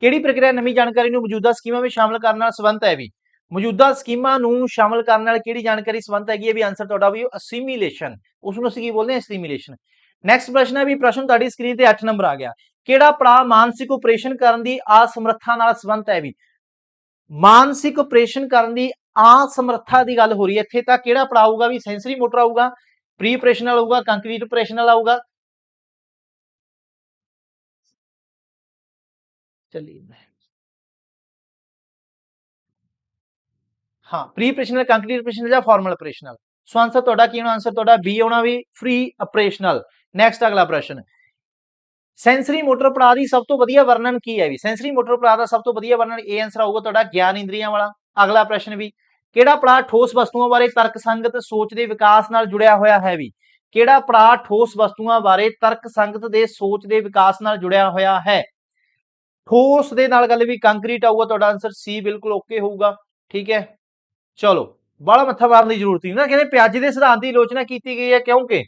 ਕਿਹੜੀ ਪ੍ਰਕਿਰਿਆ ਨਵੀਂ ਜਾਣਕਾਰੀ ਨੂੰ ਮੌਜੂਦਾ ਸਕੀਮਾਂ ਵਿੱਚ ਸ਼ਾਮਲ ਕਰਨ ਨਾਲ ਸੰਬੰਧਤ ਹੈ ਵੀ? ਮੌਜੂਦਾ ਸਕੀਮਾਂ ਨੂੰ ਸ਼ਾਮਲ ਕਰਨ ਨਾਲ ਕਿਹੜੀ ਜਾਣਕਾਰੀ ਸੰਬੰਧ ਹੈਗੀ ਹੈ? ਵੀ ਆਨਸਰ ਤੁਹਾਡਾ ਵੀ ਅਸਿਮੀਲੇਸ਼ਨ ਉਸ ਨੂੰ ਅਸੀਂ ਕੀ ਬੋਲਦੇ ਹਾਂ? ਅਸਿਮੀਲੇਸ਼ਨ ਨੈਕਸਟ ਪ੍ਰਸ਼ਨ ਹੈ ਵੀ ਪ੍ਰਸ਼ਨ ਤੁਹਾਡੀ ਸਕਰੀਨ ਤੇ 8 ਨੰਬਰ ਆ ਗਿਆ। ਕਿਹੜਾ ਪੜਾਅ ਮਾਨਸਿਕ ਆਪਰੇਸ਼ਨ ਕਰਨ ਦੀ ਅਸਮਰੱਥਾ ਨਾਲ ਸੰਬੰਧਤ ਹੈ ਵੀ? ਮਾਨਸਿਕ ਆਪਰੇਸ਼ਨ ਕਰਨ ਦੀ ਅਸਮਰੱਥਾ ਦੀ ਗੱਲ ਹੋ ਰਹੀ ਹੈ ਇੱਥੇ, ਤਾਂ ਕਿਹੜਾ ਪੜਾਅ ਆਊਗਾ? ਵੀ ਸੈਂਸਰੀ ਮੋਟਰ ਆਊਗਾ ਪ੍ਰੀ ਆਪਰੇਸ਼ਨਲ ਆਊਗਾ ਕੰਕਰੀਟ ਆਪਰੇਸ਼ਨਲ ਆਊਗਾ? ਚਲਿਏ। ਹਾਂ ਪ੍ਰੀ ਆਪਰੇਸ਼ਨਲ ਕੰਕਰੀਟ ਆਪਰੇਸ਼ਨਲ ਜਾਂ ਫਾਰਮਲ ਆਪਰੇਸ਼ਨਲ ਸੋ ਆਨਸਰ ਤੁਹਾਡਾ ਕੀ ਹੋਣਾ? ਆਨਸਰ ਤੁਹਾਡਾ ਬੀ ਆਉਣਾ ਵੀ ਫ੍ਰੀ ਆਪਰੇਸ਼ਨਲ ਨੈਕਸਟ ਅਗਲਾ ਪ੍ਰਸ਼ਨ। ਸੈਂਸਰੀ ਮੋਟਰ ਪੜਾਅ ਦੀ ਸਭ ਤੋਂ ਵਧੀਆ ਵਰਣਨ ਕੀ ਹੈ ਵੀ? ਸੈਂਸਰੀ ਮੋਟਰ ਪੜਾਅ ਦਾ ਸਭ ਤੋਂ ਵਧੀਆ ਵਰਣਨ ਇਹ ਆਨਸਰ ਆਊਗਾ ਤੁਹਾਡਾ ਗਿਆਨ ਇੰਦਰੀਆਂ ਵਾਲਾ। ਅਗਲਾ ਪ੍ਰਸ਼ਨ ਵੀ, ਕਿਹੜਾ ਪੜਾਅ ਠੋਸ ਵਸਤੂਆਂ ਬਾਰੇ ਤਰਕ ਸੰਗਤ ਸੋਚ ਦੇ ਵਿਕਾਸ ਨਾਲ ਜੁੜਿਆ ਹੋਇਆ ਹੈ ਵੀ? ਕਿਹੜਾ ਪੜਾਅ ਠੋਸ ਵਸਤੂਆਂ ਬਾਰੇ ਤਰਕ ਸੰਗਤ ਦੇ ਸੋਚ ਦੇ ਵਿਕਾਸ ਨਾਲ ਜੁੜਿਆ ਹੋਇਆ ਹੈ? ਠੋਸ ਦੇ ਨਾਲ ਗੱਲ ਵੀ ਕੰਕਰੀਟ ਆਊਗਾ, ਤੁਹਾਡਾ ਆਨਸਰ ਸੀ ਬਿਲਕੁਲ ਓਕੇ ਹੋਊਗਾ। ਠੀਕ ਹੈ। ਚਲੋ, ਬਾਹਲਾ ਮੱਥਾ ਮਾਰਨ ਦੀ ਜ਼ਰੂਰਤ ਨਹੀਂ ਨਾ, ਕਹਿੰਦੇ ਪਿਆਜੇ ਦੇ ਸਿਧਾਂਤ ਦੀ ਆਲੋਚਨਾ ਕੀਤੀ ਗਈ ਹੈ ਕਿਉਂਕਿ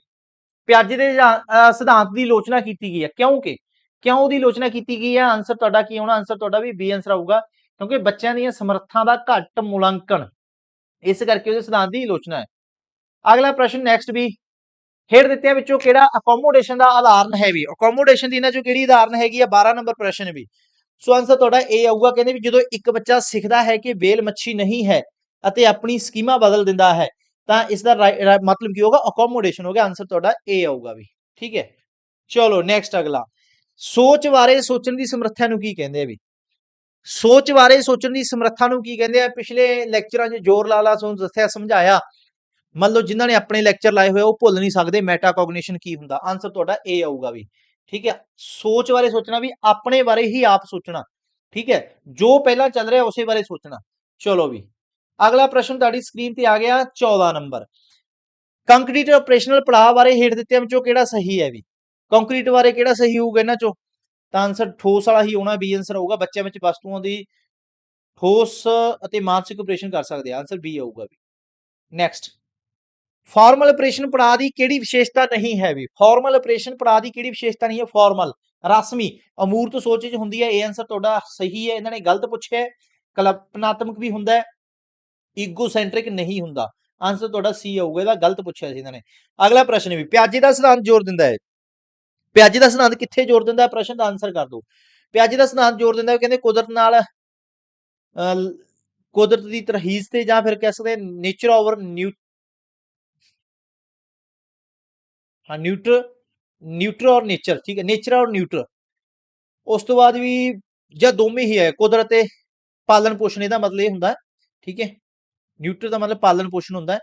ਪਿਆਜੇ ਦੇ ਜਾਂ- ਸਿਧਾਂਤ ਦੀ ਆਲੋਚਨਾ ਕੀਤੀ ਗਈ ਹੈ ਕਿਉਂਕਿ ਕਿਉਂ ਉਹਦੀ ਆਲੋਚਨਾ ਕੀਤੀ ਗਈ ਹੈ? ਆਨਸਰ ਤੁਹਾਡਾ ਕੀ ਹੋਣਾ ਆਨਸਰ ਤੁਹਾਡਾ ਵੀ ਬੀ ਆਨਸਰ ਆਊਗਾ, ਕਿਉਂਕਿ ਬੱਚਿਆਂ ਦੀਆਂ ਸਮਰੱਥਾਂ ਦਾ ਘੱਟ ਮੁਲਾਂਕਣ, ਇਸ ਕਰਕੇ ਉਹਦੇ ਸਿਧਾਂਤ ਦੀ ਆਲੋਚਨਾ ਹੈ। ਅਗਲਾ ਪ੍ਰਸ਼ਨ ਨੈਕਸਟ ਵੀ ਹੇਠ ਦਿੱਤਿਆਂ ਵਿੱਚੋਂ ਕਿਹੜਾ ਅਕੋਮੋਡੇਸ਼ਨ ਦਾ ਆਧਾਰਨ ਹੈ ਵੀ? ਅਕੋਮੋਡੇਸ਼ਨ ਦੀ ਇਹਨਾਂ ਚੋਂ ਕਿਹੜੀ ਉਦਾਹਰਨ ਹੈਗੀ ਆ? 12 ਨੰਬਰ ਪ੍ਰਸ਼ਨ ਵੀ। ਸੋ ਆਨਸਰ ਤੁਹਾਡਾ ਇਹ ਆਊਗਾ, ਕਹਿੰਦੇ ਵੀ ਜਦੋਂ ਇੱਕ ਬੱਚਾ ਸਿੱਖਦਾ ਹੈ ਕਿ ਵੇਲ ਮੱਛੀ ਨਹੀਂ ਹੈ ਅਤੇ ਆਪਣੀ ਸਕੀਮਾਂ ਬਦਲ ਦਿੰਦਾ ਹੈ, ਤਾਂ ਇਸ ਦਾ ਮਤਲਬ ਕੀ ਹੋਗਾ ਅਕੋਮੋਡੇਸ਼ਨ ਹੋ ਗਿਆ ਆਨਸਰ ਤੁਹਾਡਾ ਇਹ ਆਊਗਾ ਵੀ, ਠੀਕ ਹੈ? ਚਲੋ ਨੈਕਸਟ ਅਗਲਾ, ਸੋਚ ਬਾਰੇ ਸੋਚਣ ਦੀ ਸਮਰੱਥਾ ਨੂੰ ਕੀ ਕਹਿੰਦੇ ਆ ਵੀ? ਸੋਚ ਬਾਰੇ ਸੋਚਣ ਦੀ ਸਮਰੱਥਾ ਨੂੰ ਕੀ ਕਹਿੰਦੇ ਆ? ਪਿਛਲੇ ਲੈਕਚਰਾਂ 'ਚ ਜ਼ੋਰ ਲਾ ਲਾ ਤੁਹਾਨੂੰ ਦੱਸਿਆ, ਸਮਝਾਇਆ। ਮੰਨ ਲਓ ਜਿਨ੍ਹਾਂ ਨੇ ਆਪਣੇ ਲੈਕਚਰ ਲਾਏ ਹੋਏ ਉਹ ਭੁੱਲ ਨਹੀਂ ਸਕਦੇ ਮੈਟਾਕੋਗਨੀਸ਼ਨ ਕੀ ਹੁੰਦਾ? ਆਨਸਰ ਤੁਹਾਡਾ ਇਹ ਆਊਗਾ ਵੀ, ਠੀਕ ਹੈ? ਸੋਚ ਬਾਰੇ ਸੋਚਣਾ ਵੀ, ਆਪਣੇ ਬਾਰੇ ਹੀ ਆਪ ਸੋਚਣਾ, ਠੀਕ ਹੈ? ਜੋ ਪਹਿਲਾਂ ਚੱਲ ਰਿਹਾ, ਉਸੇ ਬਾਰੇ ਸੋਚਣਾ। ਚਲੋ ਵੀ ਅਗਲਾ ਪ੍ਰਸ਼ਨ ਤੁਹਾਡੀ ਸਕਰੀਨ ਤੇ ਆ ਗਿਆ 14 ਨੰਬਰ। ਕੰਕਰੀਟ ਆਪਰੇਸ਼ਨਲ ਪੜਾਅ ਬਾਰੇ ਹੇਠ ਦਿੱਤਿਆਂ ਵਿੱਚੋਂ ਕਿਹੜਾ ਸਹੀ ਹੈ ਵੀ? ਕੰਕਰੀਟ ਬਾਰੇ ਕਿਹੜਾ ਸਹੀ ਹੋਊਗਾ ਇਹਨਾਂ ਚੋਂ? ਤਾਂ ਆਨਸਰ ਠੋਸ ਵਾਲਾ ਹੀ ਹੋਣਾ ਬੀ ਆਨਸਰ ਹੋਊਗਾ ਬੱਚਿਆਂ ਵਿੱਚ ਵਸਤੂਆਂ ਦੀ ਠੋਸ ਅਤੇ ਮਾਨਸਿਕ ਆਪਰੇਸ਼ਨ ਕਰ ਸਕਦੇ ਆ। ਆਨਸਰ ਬੀ ਆਊਗਾ ਵੀ। ਨੈਕਸਟ ਫਾਰਮਲ ਆਪਰੇਸ਼ਨ ਪੜਾਅ ਦੀ ਕਿਹੜੀ ਵਿਸ਼ੇਸ਼ਤਾ ਨਹੀਂ ਹੈ ਵੀ? ਫਾਰਮਲ ਆਪਰੇਸ਼ਨ ਪੜਾਅ ਦੀ ਕਿਹੜੀ ਵਿਸ਼ੇਸ਼ਤਾ ਨਹੀਂ ਹੈ? ਫਾਰਮਲ ਰਸਮੀ, ਅਮੂਰਤ ਸੋਚ ਵਿੱਚ ਹੁੰਦੀ ਹੈ, ਇਹ ਆਨਸਰ ਤੁਹਾਡਾ ਸਹੀ ਹੈ, ਇਹਨਾਂ ਨੇ ਗਲਤ ਪੁੱਛਿਆ ਕਲਪਨਾਤਮਕ ਵੀ ਹੁੰਦਾ ਹੈ। ਈਗੋਸੈਂਟ੍ਰਿਕ ਨਹੀਂ ਹੁੰਦਾ। ਆਨਸਰ ਤੁਹਾਡਾ ਸੀ ਆਊਗਾ, ਇਹਦਾ ਗਲਤ ਪੁੱਛਿਆ ਸੀ ਇਹਨਾਂ ਨੇ। ਅਗਲਾ ਪ੍ਰਸ਼ਨ ਵੀ, ਪਿਆਜੇ ਦਾ ਸਿਧਾਂਤ ਜ਼ੋਰ ਦਿੰਦਾ ਹੈ। ਪਿਆਜੇ ਦਾ ਸਿਧਾਂਤ ਕਿੱਥੇ ਜ਼ੋਰ ਦਿੰਦਾ ਹੈ? ਪ੍ਰਸ਼ਨ ਦਾ ਆਨਸਰ ਕਰ ਦਿਓ। ਪਿਆਜੇ ਦਾ ਸਿਧਾਂਤ ਜ਼ੋਰ ਦਿੰਦਾ ਹੈ ਕਹਿੰਦੇ ਕੁਦਰਤ ਨਾਲ ਕੁਦਰਤ ਦੀ ਤਰਹੀਜ਼ ਤੇ ਜਾਂ ਫਿਰ ਕਹਿ ਸਕਦੇ ਨੇਚਰ ਓਵਰ ਨਿਊ ਹਾਂ ਨਿਊਟਰ ਨਿਊਟਰ ਔਰ ਨੇਚਰ ਠੀਕ ਹੈ ਨੇਚਰ ਔਰ ਨਿਊਟਰ ਉਸ ਤੋਂ ਬਾਅਦ ਵੀ, ਜਾਂ ਦੋਵੇਂ ਹੀ ਹੈ, ਕੁਦਰਤ ਤੇ ਪਾਲਣ ਪੋਸ਼ਣ, ਇਹਦਾ ਮਤਲਬ ਇਹ ਹੁੰਦਾ, ਠੀਕ ਹੈ। ਨਿਊਟਰ ਦਾ ਮਤਲਬ ਪਾਲਣ ਪੋਸ਼ਣ ਹੁੰਦਾ ਹੈ,